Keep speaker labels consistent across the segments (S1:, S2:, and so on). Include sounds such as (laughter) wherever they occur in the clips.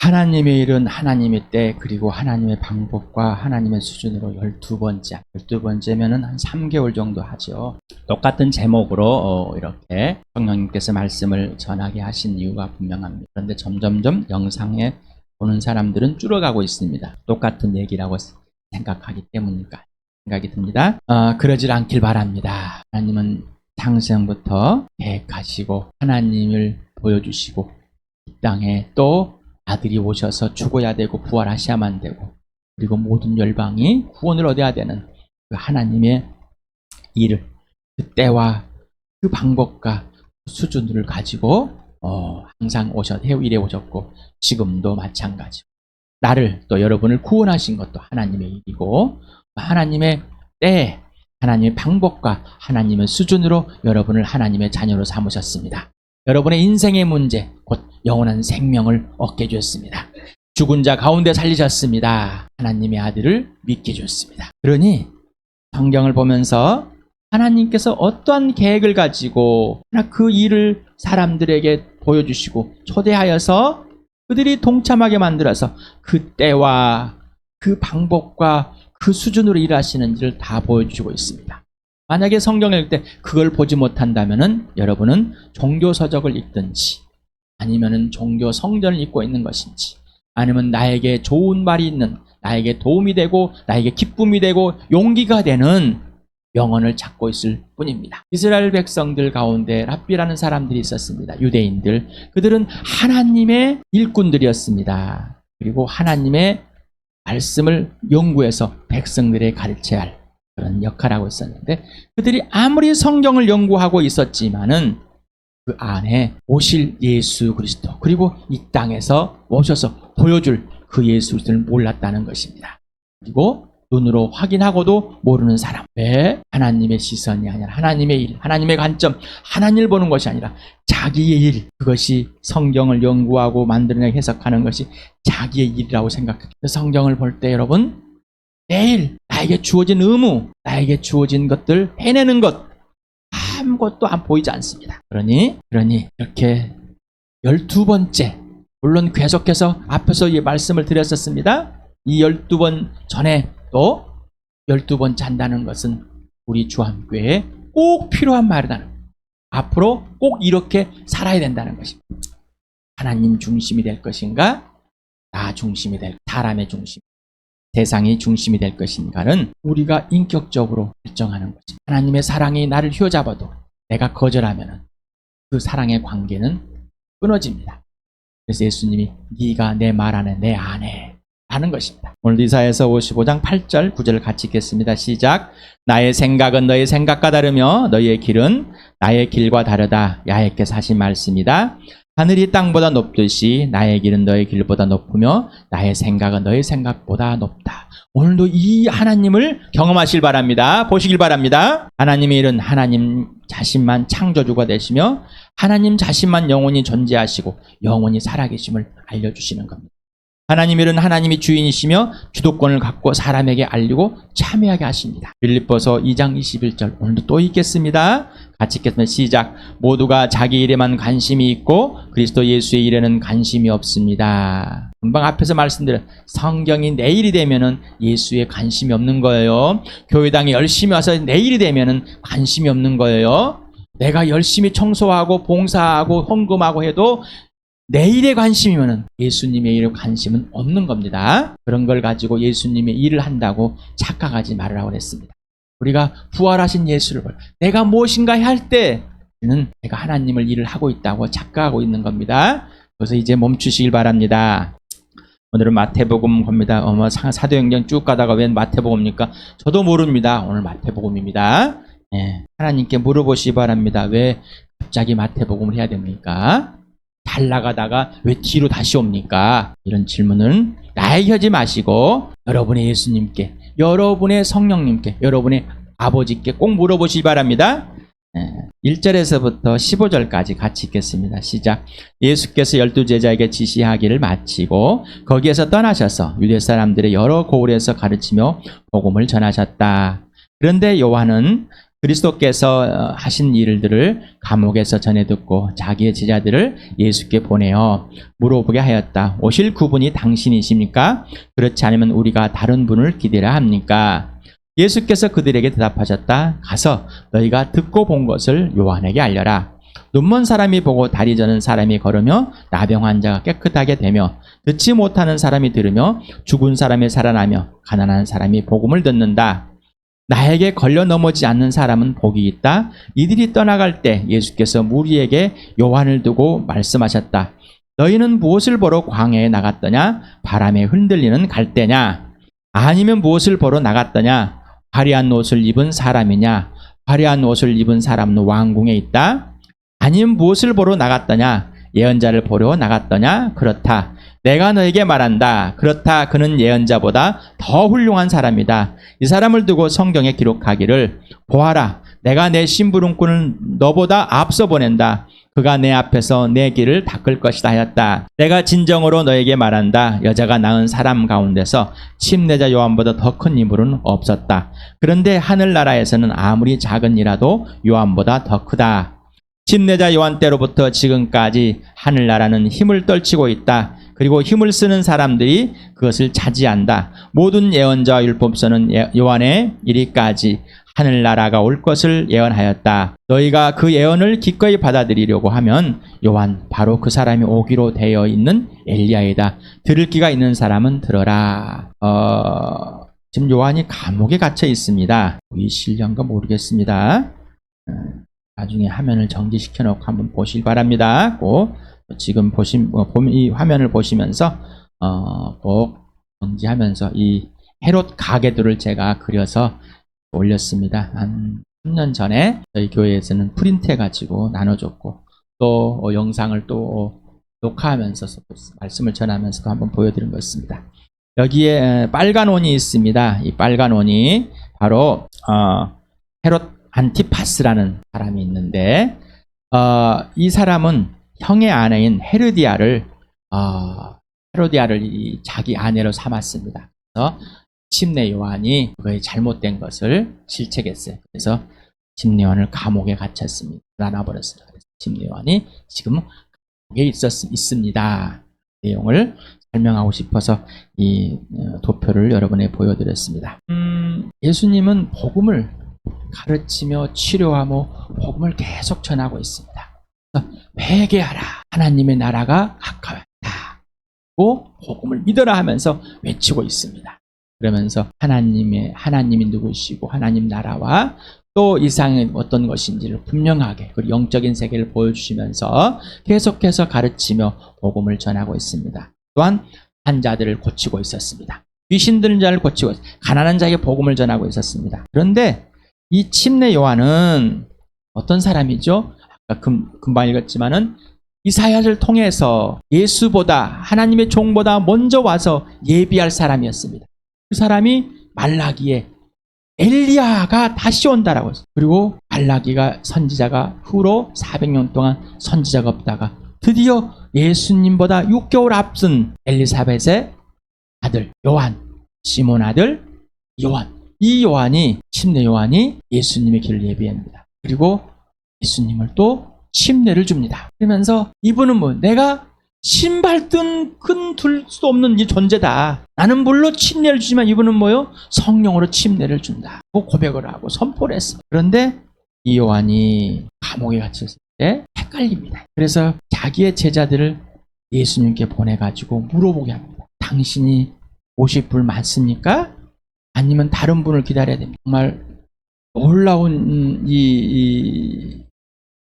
S1: 하나님의 일은 하나님의 때 그리고 하나님의 방법과 하나님의 수준으로 열두 번째 열두 번째면은 한 3개월 정도 하죠. 똑같은 제목으로 어, 이렇게 성령님께서 말씀을 전하게 하신 이유가 분명합니다. 그런데 점점점 영상에 보는 사람들은 줄어가고 있습니다. 똑같은 얘기라고 생각하기 때문일까 생각이 듭니다. 어, 그러질 않길 바랍니다. 하나님은 창세부터 계획하시고 하나님을 보여주시고 이 땅에 또 아들이 오셔서 죽어야 되고 부활하셔야만 되고 그리고 모든 열방이 구원을 얻어야 되는 그 하나님의 일을 그 때와 그 방법과 수준을 가지고 어, 항상 오셨 해일에 오셨고 지금도 마찬가지. 나를 또 여러분을 구원하신 것도 하나님의 일이고 하나님의 때 하나님의 방법과 하나님의 수준으로 여러분을 하나님의 자녀로 삼으셨습니다. 여러분의 인생의 문제, 곧 영원한 생명을 얻게 주셨습니다. 죽은 자 가운데 살리셨습니다. 하나님의 아들을 믿게 주셨습니다. 그러니 성경을 보면서 하나님께서 어떠한 계획을 가지고 그 일을 사람들에게 보여주시고 초대하여서 그들이 동참하게 만들어서 그 때와 그 방법과 그 수준으로 일하시는지를 다 보여주고 있습니다. 만약에 성경을 읽을 때 그걸 보지 못한다면은 여러분은 종교 서적을 읽든지 아니면은 종교 성전을 읽고 있는 것인지 아니면 나에게 좋은 말이 있는 나에게 도움이 되고 나에게 기쁨이 되고 용기가 되는 명언을 찾고 있을 뿐입니다. 이스라엘 백성들 가운데 랍비라는 사람들이 있었습니다. 유대인들. 그들은 하나님의 일꾼들이었습니다. 그리고 하나님의 말씀을 연구해서 백성들에 가르쳐야 할 그런 역할을 하고 있었는데 그들이 아무리 성경을 연구하고 있었지만은 그 안에 오실 예수 그리스도 그리고 이 땅에서 오셔서 보여줄 그 예수 그리스도를 몰랐다는 것입니다. 그리고 눈으로 확인하고도 모르는 사람. 왜? 하나님의 시선이 아니라 하나님의 일, 하나님의 관점, 하나님을 보는 것이 아니라 자기의 일. 그것이 성경을 연구하고 만들어내고 해석하는 것이 자기의 일이라고 생각해요. 성경을 볼 때 여러분, 내일 나에게 주어진 의무, 나에게 주어진 것들 해내는 것 것도 안 보이지 않습니다. 그러니 그러니 이렇게 열두 번째 물론 계속해서 앞에서 이 말씀을 드렸었습니다. 이 열두 번 전에 또 열두 번 잔다는 것은 우리 주함교회에 꼭 필요한 말이다는 앞으로 꼭 이렇게 살아야 된다는 것입니다. 하나님 중심이 될 것인가? 나 중심이 될 사람의 중심. 세상이 중심이 될 것인가는 우리가 인격적으로 결정하는 거지. 하나님의 사랑이 나를 휘어잡아도 내가 거절하면 그 사랑의 관계는 끊어집니다. 그래서 예수님이 네가 내말 안에 내 안에 하는 것입니다. 오늘 이사에서 55장 8절 9절을 같이 읽겠습니다. 시작. 나의 생각은 너의 생각과 다르며 너희의 길은 나의 길과 다르다. 야훼께서 하신 말씀이다. 하늘이 땅보다 높듯이 나의 길은 너의 길보다 높으며 나의 생각은 너의 생각보다 높다. 오늘도 이 하나님을 경험하실 바랍니다. 보시길 바랍니다. 하나님의 일은 하나님 자신만 창조주가 되시며 하나님 자신만 영원히 존재하시고 영원히 살아계심을 알려주시는 겁니다. 하나님 일은 하나님이 주인이시며 주도권을 갖고 사람에게 알리고 참여하게 하십니다. 빌립보서 2장 21절 오늘도 또 읽겠습니다. 같이 읽겠습니다. 시작. 모두가 자기 일에만 관심이 있고 그리스도 예수의 일에는 관심이 없습니다. 금방 앞에서 말씀드린 성경이 내일이 되면은 예수에 관심이 없는 거예요. 교회당에 열심히 와서 내일이 되면은 관심이 없는 거예요. 내가 열심히 청소하고 봉사하고 헌금하고 해도 내일의 관심이면은 예수님의 일에 관심은 없는 겁니다. 그런 걸 가지고 예수님의 일을 한다고 착각하지 말으라고 그랬습니다. 우리가 부활하신 예수를 볼 내가 무엇인가 할 때는 내가 하나님을 일을 하고 있다고 착각하고 있는 겁니다. 그래서 이제 멈추시길 바랍니다. 오늘은 마태복음 겁니다. 어머 사도행전 쭉 가다가 웬 마태복음입니까? 저도 모릅니다. 오늘 마태복음입니다. 예, 하나님께 물어보시기 바랍니다. 왜 갑자기 마태복음을 해야 됩니까? 잘 나가다가 왜 뒤로 다시 옵니까? 이런 나에게 하지 마시고 여러분의 예수님께, 여러분의 성령님께, 여러분의 아버지께 꼭 물어보시기 바랍니다. 1절에서부터 15절까지 같이 읽겠습니다. 시작. 예수께서 열두 제자에게 지시하기를 마치고 거기에서 떠나셔서 유대 사람들의 여러 고을에서 가르치며 복음을 전하셨다. 그런데 요한은 그리스도께서 어, 하신 일들을 감옥에서 전해 듣고 자기의 제자들을 예수께 보내어 물어보게 하였다. 오실 그분이 당신이십니까? 그렇지 않으면 우리가 다른 분을 기대라 합니까? 예수께서 그들에게 대답하셨다. 가서 너희가 듣고 본 것을 요한에게 알려라. 눈먼 사람이 보고 다리 저는 사람이 걸으며 나병 환자가 깨끗하게 되며 듣지 못하는 사람이 들으며 죽은 사람이 살아나며 가난한 사람이 복음을 듣는다. 나에게 걸려 넘어지 않는 사람은 복이 있다. 이들이 떠나갈 때 예수께서 무리에게 요한을 두고 말씀하셨다. 너희는 무엇을 보러 광야에 나갔더냐? 바람에 흔들리는 갈대냐? 아니면 무엇을 보러 나갔더냐? 화려한 옷을 입은 사람이냐? 화려한 옷을 입은 사람은 왕궁에 있다. 아니면 무엇을 보러 나갔더냐? 예언자를 보러 나갔더냐? 그렇다. 내가 너에게 말한다. 그렇다. 그는 예언자보다 더 훌륭한 사람이다. 이 사람을 두고 성경에 기록하기를 보아라. 내가 내 심부름꾼을 너보다 앞서 보낸다. 그가 내 앞에서 내 길을 닦을 것이다 하였다. 내가 진정으로 너에게 말한다. 여자가 낳은 사람 가운데서 침례자 요한보다 더 큰 인물은 없었다. 그런데 하늘나라에서는 아무리 작은 이라도 요한보다 더 크다. 침례자 요한 때로부터 지금까지 하늘나라는 힘을 떨치고 있다. 그리고 힘을 쓰는 사람들이 그것을 차지한다. 모든 예언자와 율법서는 예- 요한의 이리까지 하늘나라가 올 것을 예언하였다. 너희가 그 예언을 기꺼이 받아들이려고 하면 요한 바로 그 사람이 오기로 되어 있는 엘리야이다. 들을 기가 있는 사람은 들어라. 어, 지금 요한이 감옥에 갇혀 있습니다. 이 실력인가 모르겠습니다. 어, 나중에 화면을 정지시켜 놓고 한번 보실 바랍니다. 꼭 지금 보신 어, 봄- 이 화면을 보시면서 어, 꼭 정지하면서 이 헤롯 가게들을 제가 그려서 올렸습니다. 한 3년 전에 저희 교회에서는 프린트해 가지고 나눠줬고 또 어, 영상을 또 녹화하면서 말씀을 전하면서 한번 보여드린 것입니다. 여기에 에, 빨간 원이 있습니다. 이 빨간 원이 바로 어, 헤롯 안티파스라는 사람이 있는데 어, 이 사람은 형의 아내인 헤르디아를 어, 헤로디아를 이 자기 아내로 삼았습니다. 그래서 침례 요한이 그의 잘못된 것을 실책했어요. 그래서 침례 요한을 감옥에 갇혔습니다. 나눠버렸어요. 그래서 침례 요한이 지금 감옥에 있었, 있습니다. 내용을 설명하고 싶어서 이 어, 도표를 여러분에 보여드렸습니다. 음, 예수님은 복음을 가르치며 치료하며 복음을 계속 전하고 있습니다. 회개하라. 하나님의 나라가 가까웠다. 고 복음을 믿어라 하면서 외치고 있습니다. 그러면서 하나님의 하나님이 누구시고 하나님 나라와 또 이상의 어떤 것인지를 분명하게 그리고 영적인 세계를 보여주시면서 계속해서 가르치며 복음을 전하고 있습니다. 또한 환자들을 고치고 있었습니다. 귀신 들은 자를 고치고 있- 가난한 자에게 복음을 전하고 있었습니다. 그런데 이 침례 요한은 어떤 사람이죠? 아까 금, 금방 읽었지만은 이사야를 통해서 예수보다 하나님의 종보다 먼저 와서 예비할 사람이었습니다. 그 사람이 말라기에 엘리야가 다시 온다라고 했어요. 그리고 말라기가 선지자가 후로 400년 동안 선지자가 없다가 드디어 예수님보다 6개월 앞선 엘리사벳의 아들 요한, 시몬 아들 요한. 이 요한이 침례 요한이 예수님의 길을 예비합니다. 그리고 예수님을 또 침례를 줍니다. 그러면서 이분은 뭐 내가 신발 끈끈둘 수도 없는 이 존재다. 나는 물론 침례를 주지만 이분은 뭐요? 성령으로 침례를 준다. 고 고백을 하고 선포를 했어. 그런데 이 요한이 감옥에 갇혔을 때 헷갈립니다. 그래서 자기의 제자들을 예수님께 보내가지고 물어보게 합니다. 당신이 오실 분 많습니까? 아니면 다른 분을 기다려야 됩니까? 정말 놀라운 이, 이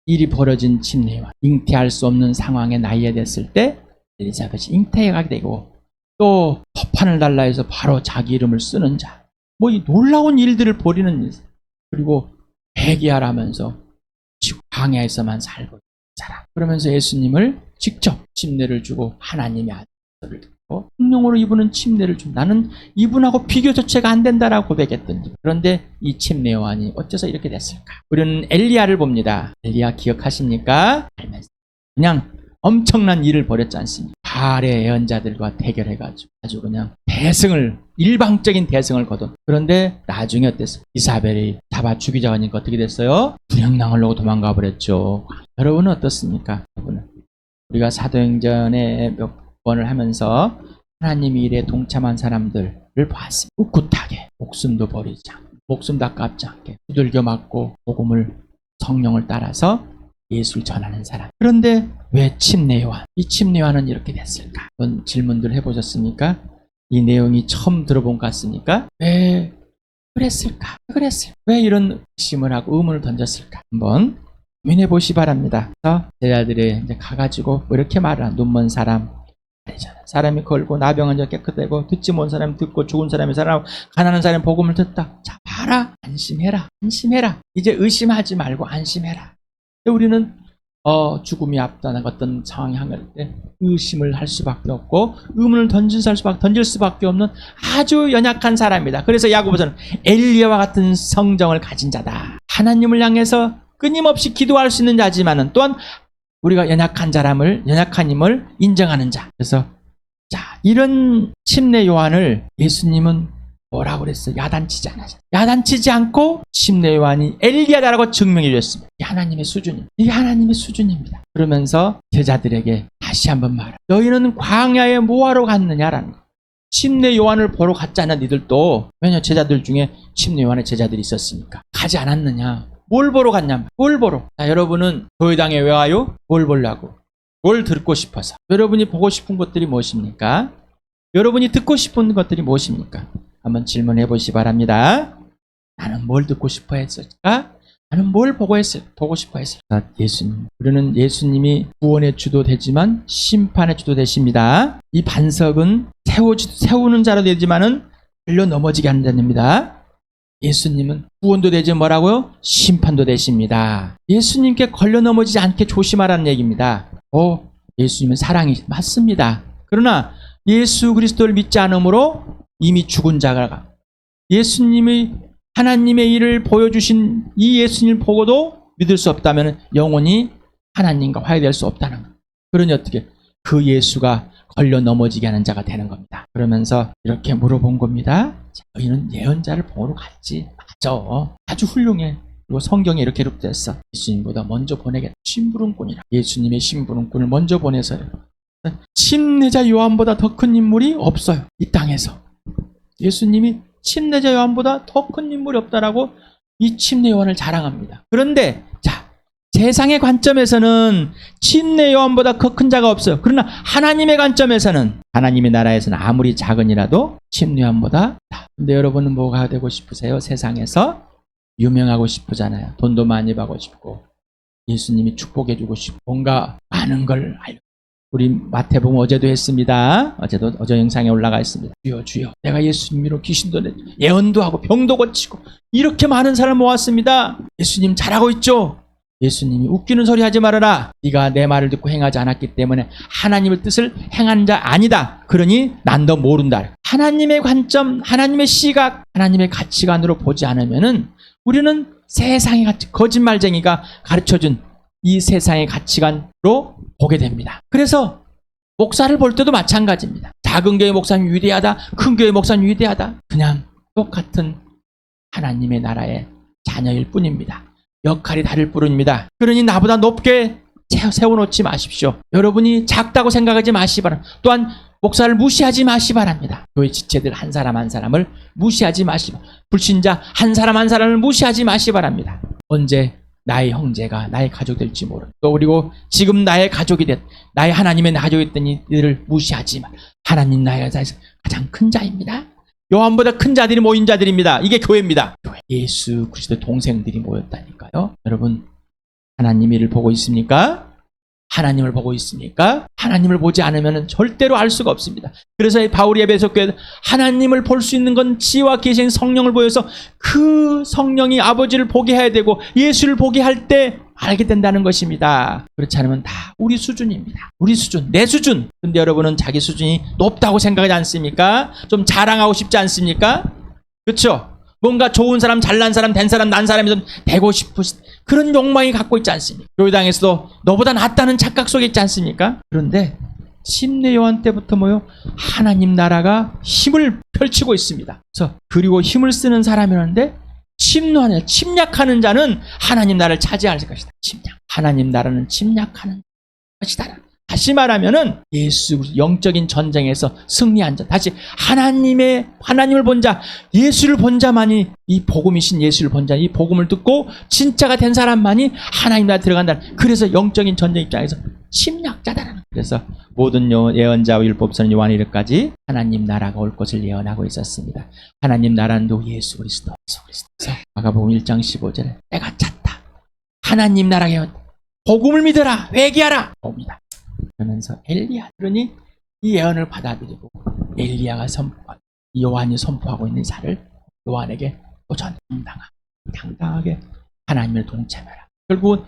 S1: 일이 벌어진 침례와 잉태할 수 없는 상황에 나이에 됐을 때 엘리사벳이 잉태하게 되고 또 법판을 달라 해서 바로 자기 이름을 쓰는 자. 뭐 이 놀라운 일들을 벌이는 일. 그리고 회개하라면서 광야에서만 살고 사람. 그러면서 예수님을 직접 침례를 주고 하나님의 아들을 듣고 성령으로 이분은 침례를 준 나는 이분하고 비교 자체가 안 된다라고 고백했던 그런데 이 침례 요한이 어째서 이렇게 됐을까? 우리는 엘리야를 봅니다. 엘리야 기억하십니까? 그냥 엄청난 일을 벌였지 않습니까? 가을의 예언자들과 대결해가지고 아주 그냥 대승을 일방적인 대승을 거둔. 그런데 나중에 어땠어? 이사벨이 잡아 죽이자 하니까 어떻게 됐어요? 분양당하려고 도망가 버렸죠. 여러분은 어떻습니까? 여러분은? 우리가 사도행전에 몇 번을 하면서 하나님 일에 동참한 사람들을 봤습니다 꿋꿋하게 목숨도 버리지 않고 목숨도 아깝지 않게 두들겨 맞고 복음을 성령을 따라서 예수를 전하는 사람. 그런데 왜 침례 요한? 이 침례 요한은 이렇게 됐을까? 그런 질문들 해보셨습니까? 이 내용이 처음 들어본 것 같습니까? 왜 그랬을까? 왜 그랬을까? 왜 이런 의심을 하고 의문을 던졌을까? 한번 고민해 보시 바랍니다. 제자들이 이제 가가지고 뭐 이렇게 말을 눈먼 사람 아니잖아. 사람이 걸고 나병한 자 깨끗하고 듣지 못한 사람이 듣고 죽은 사람이 살아나고 가난한 사람이 복음을 듣다. 자 봐라 안심해라 안심해라 이제 의심하지 말고 안심해라. 우리는 어, 죽음이 앞다는 어떤 상황이 한갈 때 의심을 할 수밖에 없고 의문을 던질 수밖에 던질 수밖에 없는 아주 연약한 사람이다. 그래서 야고보서는 엘리야와 같은 성정을 가진 자다. 하나님을 향해서 끊임없이 기도할 수 있는 자지만은 또한 우리가 연약한 자람을 연약한 힘을 인정하는 자. 그래서 자 이런 침례 요한을 예수님은 뭐라고 그랬어요? 야단치지 않았어요. 야단치지 않고 침례 요한이 엘리야다라고 증명해 줬습니다. 이게 하나님의 수준입니다. 이게 하나님의 수준입니다. 그러면서 제자들에게 다시 한번 말해. 너희는 광야에 뭐하러 갔느냐라는 거. 침례 요한을 보러 갔잖아, 니들도. 왜냐, 제자들 중에 침례 요한의 제자들이 있었으니까. 가지 않았느냐. 뭘 보러 갔냐? 뭘 보러? 자, 여러분은 교회당에 왜 와요? 뭘 보려고? 뭘 듣고 싶어서? 여러분이 보고 싶은 것들이 무엇입니까? 여러분이 듣고 싶은 것들이 무엇입니까? 한번 질문해 보시 기 바랍니다. 나는 뭘 듣고 싶어 했을까? 나는 뭘 보고 했을, 보고 싶어 했을까? 예수님. 우리는 예수님이 구원의 주도 되지만 심판의 주도 되십니다. 이 반석은 세우, 세우는 자로 되지만은 흘려 넘어지게 하는 자입니다. 예수님은 구원도 되지 뭐라고요? 심판도 되십니다. 예수님께 걸려 넘어지지 않게 조심하라는 얘기입니다. 어, 예수님은 사랑이 맞습니다. 그러나 예수 그리스도를 믿지 않으므로 이미 죽은 자가 예수님이 하나님의 일을 보여주신 이 예수님을 보고도 믿을 수 없다면 영원히 하나님과 화해될 수 없다는 것. 그러니 어떻게 그 예수가 걸려 넘어지게 하는 자가 되는 겁니다. 그러면서 이렇게 물어본 겁니다. 자, 너희는 예언자를 보러 갔지. 맞아. 아주 훌륭해. 그리고 성경에 이렇게 기록됐어. 예수님보다 먼저 보내겠다. 심부름꾼이라. 예수님의 심부름꾼을 먼저 보내서요. 침례자 요한보다 더 큰 인물이 없어요. 이 땅에서. 예수님이 침례자 요한보다 더 큰 인물이 없다라고 이 침례 요한을 자랑합니다. 그런데 자 세상의 관점에서는 침례 요한보다 더큰 자가 없어요. 그러나 하나님의 관점에서는 하나님의 나라에서는 아무리 작은이라도 침례 요한보다 다. 근데 여러분은 뭐가 되고 싶으세요? 세상에서 유명하고 싶으잖아요. 돈도 많이 받고 싶고 예수님이 축복해 주고 싶고 뭔가 많은 걸 알고 우리 마태복음 어제도 했습니다. 어제도 어제 영상에 올라가 있습니다. 주여 주여 내가 예수님으로 귀신도 내 예언도 하고 병도 고치고 이렇게 많은 사람 모았습니다. 예수님 잘하고 있죠. 예수님이 웃기는 소리 하지 말아라. 네가 내 말을 듣고 행하지 않았기 때문에 하나님의 뜻을 행한 자 아니다. 그러니 난더 모른다. 하나님의 관점, 하나님의 시각, 하나님의 가치관으로 보지 않으면은 우리는 세상의 가치, 거짓말쟁이가 가르쳐준 이 세상의 가치관으로 보게 됩니다. 그래서 목사를 볼 때도 마찬가지입니다. 작은 교회 목사님 위대하다, 큰 교회 목사님 위대하다. 그냥 똑같은 하나님의 나라의 자녀일 뿐입니다. 역할이 다를 뿐입니다. 그러니 나보다 높게 세워놓지 마십시오. 여러분이 작다고 생각하지 마시 바랍니다. 또한 목사를 무시하지 마시 바랍니다. 교회 지체들 한 사람 한 사람을 무시하지 마시 바랍니다. 불신자 한 사람 한 사람을 무시하지 마시 바랍니다. 언제 나의 형제가 나의 가족 될지 모르. 또 그리고 지금 나의 가족이 됐, 나의 하나님의 가족이 됐던 이들을 무시하지 마. 하나님 나의 가장 큰 자입니다. 요한보다 큰 자들이 모인 자들입니다. 이게 교회입니다. 교회. 예수 그리스도의 동생들이 모였다니까요. 여러분 하나님 일을 보고 있습니까? 하나님을 보고 있습니까? 하나님을 보지 않으면 절대로 알 수가 없습니다. 그래서 이 바울이 에베소 교회 하나님을 볼 수 있는 건 지와 계신 성령을 보여서 그 성령이 아버지를 보게 해야 되고 예수를 보게 할 때 알게 된다는 것입니다. 그렇지 않으면 다 우리 수준입니다. 우리 수준, 내 수준. 근데 여러분은 자기 수준이 높다고 생각하지 않습니까? 좀 자랑하고 싶지 않습니까? 그렇죠? 뭔가 좋은 사람, 잘난 사람, 된 사람, 난 사람이 좀 되고 싶은 그런 욕망이 갖고 있지 않습니까? 교회당에서도 너보다 낫다는 착각 속에 있지 않습니까? 그런데 침례 요한 때부터 뭐요? 하나님 나라가 힘을 펼치고 있습니다. 그래서 그리고 힘을 쓰는 사람이었는데 침노하는 침략하는 자는 하나님 나라를 차지할 것이다. 침략. 하나님 나라는 침략하는 것이다. 다시 말하면은 예수 영적인 전쟁에서 승리한 자. 다시 하나님의 하나님을 본 자, 예수를 본 자만이 이 복음이신 예수를 본 자, 이 복음을 듣고 진짜가 된 사람만이 하나님 나라 들어간다. 그래서 영적인 전쟁 입장에서 침략자다라는. 그래서 모든 요- 예언자와 율법서는 요한 이르까지 하나님 나라가 올 것을 예언하고 있었습니다. 하나님 나라는 또 예수 그리스도, 예수 그리스도. 마가복음 1장 15절에 내가 찾다. 하나님 나라에 왔다. 복음을 믿어라. 회개하라. 옵니다. 그러면서 엘리야 그러니 이 예언을 받아들이고 엘리야가 선포한 요한이 선포하고 있는 사를 요한에게 도전 당당하 당당하게 하나님을 동참해라. 결국은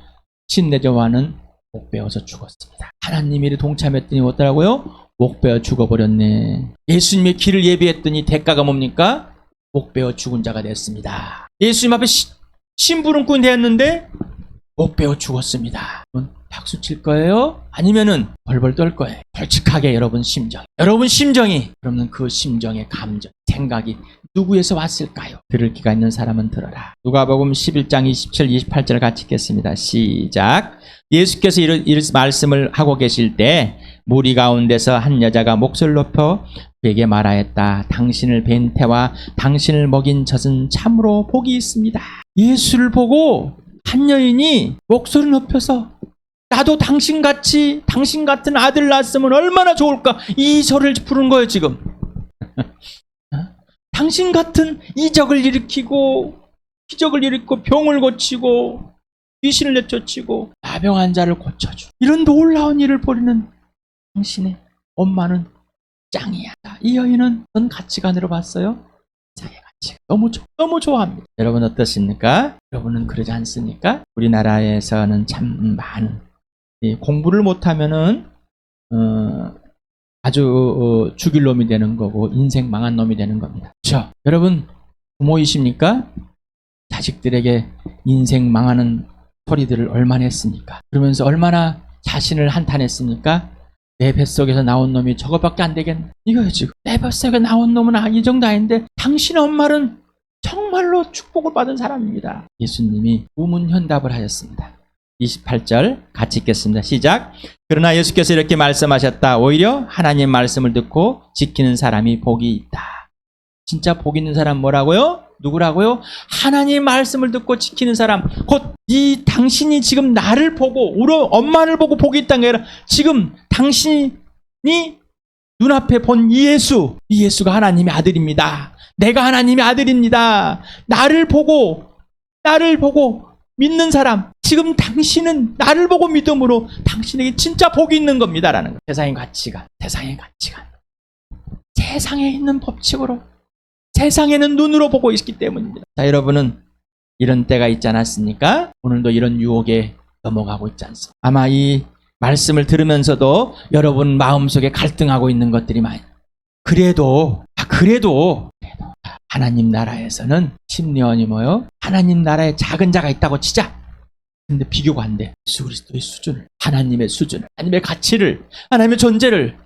S1: 신내자 요한은 목 베어서 죽었습니다. 하나님이 동참했더니 어떠라고요? 목 베어 죽어버렸네. 예수님의 길을 예비했더니 대가가 뭡니까? 목 베어 죽은 자가 됐습니다. 예수님 앞에 시- 심부름꾼 되었는데 목 베어 죽었습니다. 박수 칠 거예요? 아니면은 벌벌 떨 거예요? 솔직하게 여러분 심정. 여러분 심정이 여러분 그 심정의 감정, 생각이 누구에서 왔을까요? 들을 기가 있는 사람은 들어라. 누가복음 11장 27, 28절 같이 읽겠습니다. 시작. 예수께서 이런 말씀을 하고 계실 때 무리 가운데서 한 여자가 목소리를 높여 그에게 말하였다. 당신을 뵌 태와 당신을 먹인 젖은 참으로 복이 있습니다. 예수를 보고 한 여인이 목소리를 높여서 나도 당신같이 당신 같은 아들 낳았으면 얼마나 좋을까 이 소리를 부른 거예요 지금 어? (laughs) 당신 같은 이적을 일으키고 기적을 일으키고 병을 고치고 귀신을 내쫓치고 나병한 자를 고쳐주 이런 놀라운 일을 벌이는 당신의 엄마는 짱이야 이 여인은 어떤 가치관으로 봤어요? 자의 가치 너무 좋 너무 좋아합니다 여러분 어떻습니까? 여러분은 그러지 않습니까? 우리나라에서는 참 많은 이 공부를 못하면은 어, 아주 어, 죽일 놈이 되는 거고 인생 망한 놈이 되는 겁니다. 그렇죠? 여러분 부모이십니까? 자식들에게 인생 망하는 소리들을 얼마나 했습니까? 그러면서 얼마나 자신을 한탄했습니까? 내 뱃속에서 나온 놈이 저것밖에 안 되겠네. 이거요 지금. 내 뱃속에 나온 놈은 아, 이 정도 아닌데 당신 엄마는 정말로 축복을 받은 사람입니다. 예수님이 우문현답을 하셨습니다. 28절 같이 읽겠습니다. 시작. 그러나 예수께서 이렇게 말씀하셨다. 오히려 하나님 말씀을 듣고 지키는 사람이 복이 있다. 진짜 복 있는 사람 뭐라고요? 누구라고요? 하나님 말씀을 듣고 지키는 사람. 곧 이 당신이 지금 나를 보고 우리 엄마를 보고 복이 있다는 게 아니라 지금 당신이 눈앞에 본이 예수. 이 예수가 하나님의 아들입니다. 내가 하나님의 아들입니다. 나를 보고 나를 보고 믿는 사람, 지금 당신은 나를 보고 믿음으로 당신에게 진짜 복이 있는 겁니다라는 거. 세상의 가치관, 세상의 가치관. 세상에 있는 법칙으로, 세상에는 눈으로 보고 있기 때문입니다. 자, 여러분은 이런 때가 있지 않았습니까? 오늘도 이런 유혹에 넘어가고 있지 않습니까? 아마 이 말씀을 들으면서도 여러분 마음속에 갈등하고 있는 것들이 많이. 그래도, 아, 그래도 하나님 나라에서는 심리원이 뭐요? 하나님 나라에 작은 자가 있다고 치자. 근데 비교가 안 돼. 예수 그리스도의 수준을, 하나님의 수준을, 하나님의 가치를, 하나님의 존재를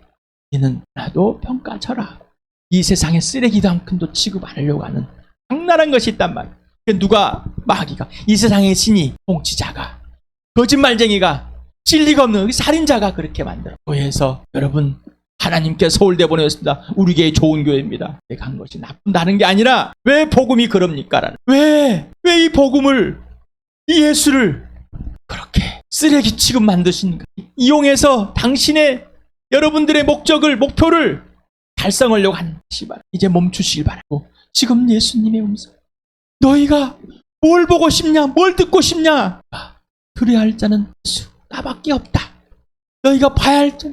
S1: 이는 나도 평가쳐라. 이 세상의 쓰레기도 한큰도 취급 안 하려고 하는 악랄한 것이 있단 말이야. 그 누가 마귀가 이 세상의 신이 통치자가 거짓말쟁이가 진리가 없는 그 살인자가 그렇게 만들어. 교회에서 여러분 하나님께 서울대 보내셨습니다. 우리 교회 좋은 교회입니다. 내가 한 것이 나쁜다는 게 아니라 왜 복음이 그럽니까? 왜? 왜 이 복음을 이 예수를 그렇게 쓰레기 취급 만드십니까? 이용해서 당신의 여러분들의 목적을 목표를 달성하려고 하는 시발 이제 멈추시길 바라고 지금 예수님의 음성 너희가 뭘 보고 싶냐 뭘 듣고 싶냐 아, 들어야 할 자는 예수 나밖에 없다 너희가 봐야 할 자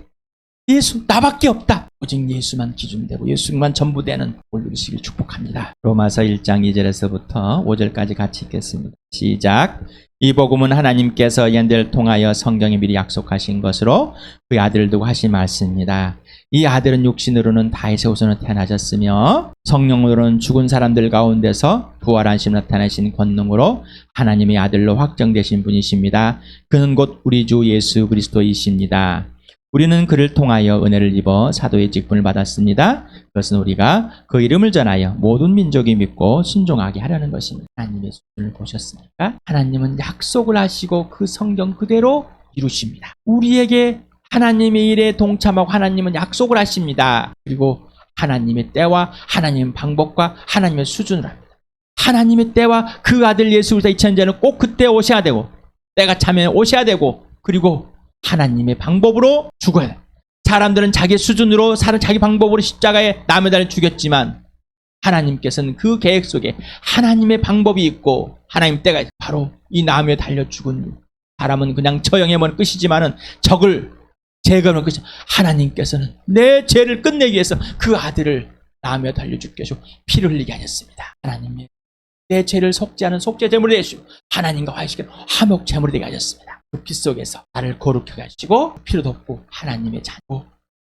S1: 예수 나밖에 없다 오직 예수만 기준되고 예수만 전부 되는 올 누리시길 축복합니다 로마서 1장 2절에서부터 5절까지 같이 읽겠습니다 시작 이 복음은 하나님께서 연대를 통하여 성경에 미리 약속하신 것으로 그 아들을 두고 하신 말씀입니다. 이 아들은 육신으로는 다윗의 후손으로 태어나셨으며 성령으로는 죽은 사람들 가운데서 부활하심 나타나신 권능으로 하나님의 아들로 확정되신 분이십니다. 그는 곧 우리 주 예수 그리스도이십니다. 우리는 그를 통하여 은혜를 입어 사도의 직분을 받았습니다. 그것은 우리가 그 이름을 전하여 모든 민족이 믿고 순종하게 하려는 것입니다. 하나님의 수준을 보셨습니까? 하나님은 약속을 하시고 그 성경 그대로 이루십니다. 우리에게 하나님의 일에 동참하고 하나님은 약속을 하십니다. 그리고 하나님의 때와 하나님의 방법과 하나님의 수준을 합니다. 하나님의 때와 그 아들 예수 그리스도 이천자는 꼭 그때 오셔야 되고 때가 차면 오셔야 되고 그리고 하나님의 방법으로 죽어야 돼. 사람들은 자기 수준으로 자기 방법으로 십자가에 남의 달을 죽였지만 하나님께서는 그 계획 속에 하나님의 방법이 있고 하나님 때가 있- 바로 이 나무에 달려 죽은 사람은 그냥 처형해면 끝이지만은 적을 제거하면 끝이 하나님께서는 내 죄를 끝내기 위해서 그 아들을 나무에 달려 죽게 하시고 피를 흘리게 하셨습니다. 하나님의 내 죄를 속지 않은 속죄 제물을 내시고 하나님과 화해시키는 화목 제물이 되게 하셨습니다. 그피 속에서 나를 거룩하게 하시고 피를 덮고 하나님의 자고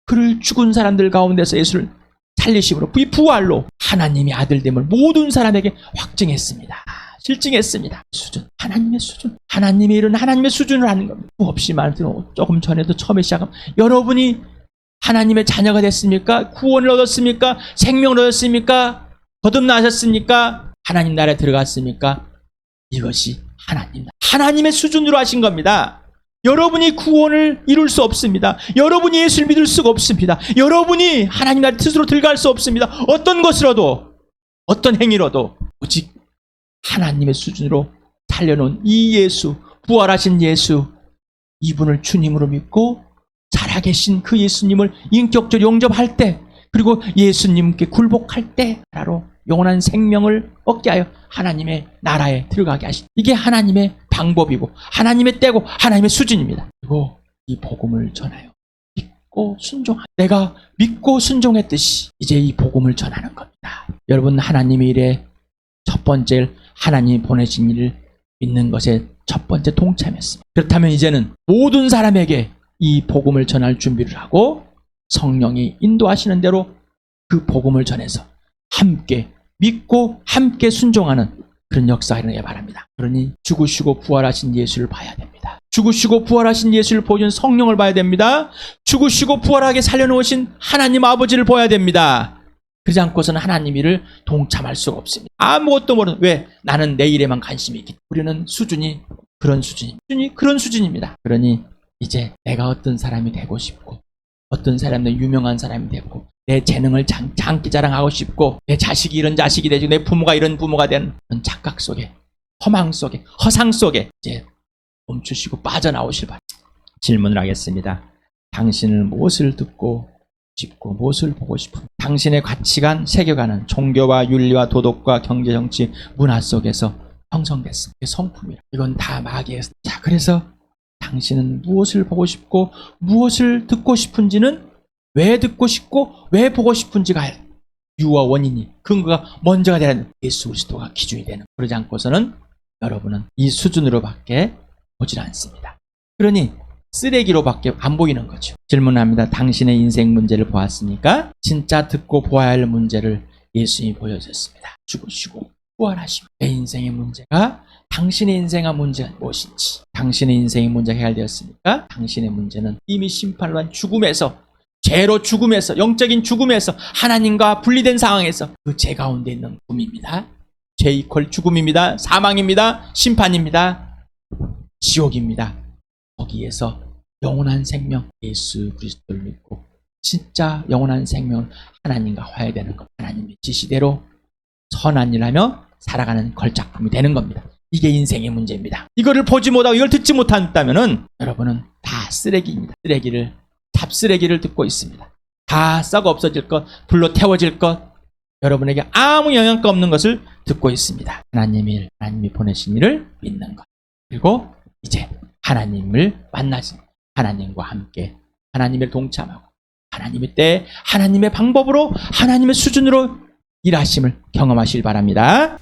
S1: 그를 죽은 사람들 가운데서 예수를 살리심으로 이 부활로 하나님의 아들됨을 모든 사람에게 확증했습니다. 실증했습니다. 수준, 하나님의 수준, 하나님의 일은 하나님의 수준을 하는 겁니다. 없이 말도 조금 전에도 처음에 시작한 여러분이 하나님의 자녀가 됐습니까? 구원을 얻었습니까? 생명을 얻었습니까? 거듭나셨습니까? 하나님 나라에 들어갔습니까? 이것이 하나님, 하나님의 수준으로 하신 겁니다. 여러분이 구원을 이룰 수 없습니다. 여러분이 예수를 믿을 수가 없습니다. 여러분이 하나님 나라 뜻으로 들어갈 수 없습니다. 어떤 것으로도, 어떤 행위로도 오직 하나님의 수준으로 살려놓은 이 예수, 부활하신 예수, 이분을 주님으로 믿고 살아계신 그 예수님을 인격적으로 영접할 때, 그리고 예수님께 굴복할 때, 나로 영원한 생명을 얻게 하여 하나님의 나라에 들어가게 하신 이게 하나님의 방법이고 하나님의 때고 하나님의 수준입니다. 그리고 이 복음을 전하여 믿고 순종하 내가 믿고 순종했듯이 이제 이 복음을 전하는 겁니다. 여러분 하나님의 일에 첫 번째 하나님이 보내신 일을 믿는 것에 첫 번째 동참했습니다. 그렇다면 이제는 모든 사람에게 이 복음을 전할 준비를 하고 성령이 인도하시는 대로 그 복음을 전해서 함께 믿고 함께 순종하는 그런 일어나기 바랍니다. 그러니 죽으시고 부활하신 예수를 봐야 됩니다. 죽으시고 부활하신 예수를 보여준 성령을 봐야 됩니다. 죽으시고 부활하게 살려놓으신 하나님 아버지를 보아야 됩니다. 그러지 않고서는 하나님 일을 동참할 수가 없습니다. 아무것도 모르는 왜 나는 내 일에만 관심이 있기 우리는 수준이 그런 수준입니다. 수준이 그런 수준입니다. 그러니 이제 내가 어떤 사람이 되고 싶고 어떤 사람은 유명한 사람이 되고 내 재능을 장, 장기 자랑하고 싶고 내 자식이 이런 자식이 되고 내 부모가 이런 부모가 되는 그런 착각 속에 허망 속에 허상 속에 이제 멈추시고 빠져나오실 바랍니다. 질문을 하겠습니다. 당신을 무엇을 듣고 싶고 무엇을 보고 싶은 당신의 가치관, 세계관은 종교와 윤리와 도덕과 경제, 정치, 문화 속에서 형성됐습니다. 성품이라. 이건 다 마귀의 자 그래서 당신은 무엇을 보고 싶고 무엇을 듣고 싶은지는 왜 듣고 싶고 왜 보고 싶은지가 유와 원인이 근거가 먼저가 되는 예수 그리스도가 기준이 되는 그러지 않고서는 여러분은 이 수준으로밖에 보질 않습니다. 그러니 쓰레기로밖에 안 보이는 거죠. 질문합니다. 당신의 인생 문제를 보았습니까? 진짜 듣고 보아야 할 문제를 예수님이 보여줬습니다. 죽으시고 부활하시고 내 인생의 문제가 당신의 인생의 문제가 무엇인지 당신의 인생의 문제가 해결되었습니까? 당신의 문제는 이미 심판로 한 죽음에서 죄로 죽음에서 영적인 죽음에서 하나님과 분리된 상황에서 그 죄 가운데 있는 꿈입니다. 죄 이퀄 죽음입니다. 사망입니다. 심판입니다. 지옥입니다. 거기에서 영원한 생명 예수 그리스도를 믿고 진짜 영원한 생명을 하나님과 화해되는 것 하나님의 지시대로 선한 일하며 살아가는 걸작품이 되는 겁니다. 이게 인생의 문제입니다. 이거를 보지 못하고 이걸 듣지 못한다면은 여러분은 다 쓰레기입니다. 쓰레기를 잡쓰레기를 듣고 있습니다. 다 썩어 없어질 것, 불로 태워질 것, 여러분에게 아무 영향가 없는 것을 듣고 있습니다. 하나님이 일, 하나님이 보내신 일을 믿는 것. 그리고 이제 하나님을 만나지 하나님과 함께 하나님을 동참하고 하나님의 때 하나님의 방법으로 하나님의 수준으로 일하심을 경험하실 바랍니다.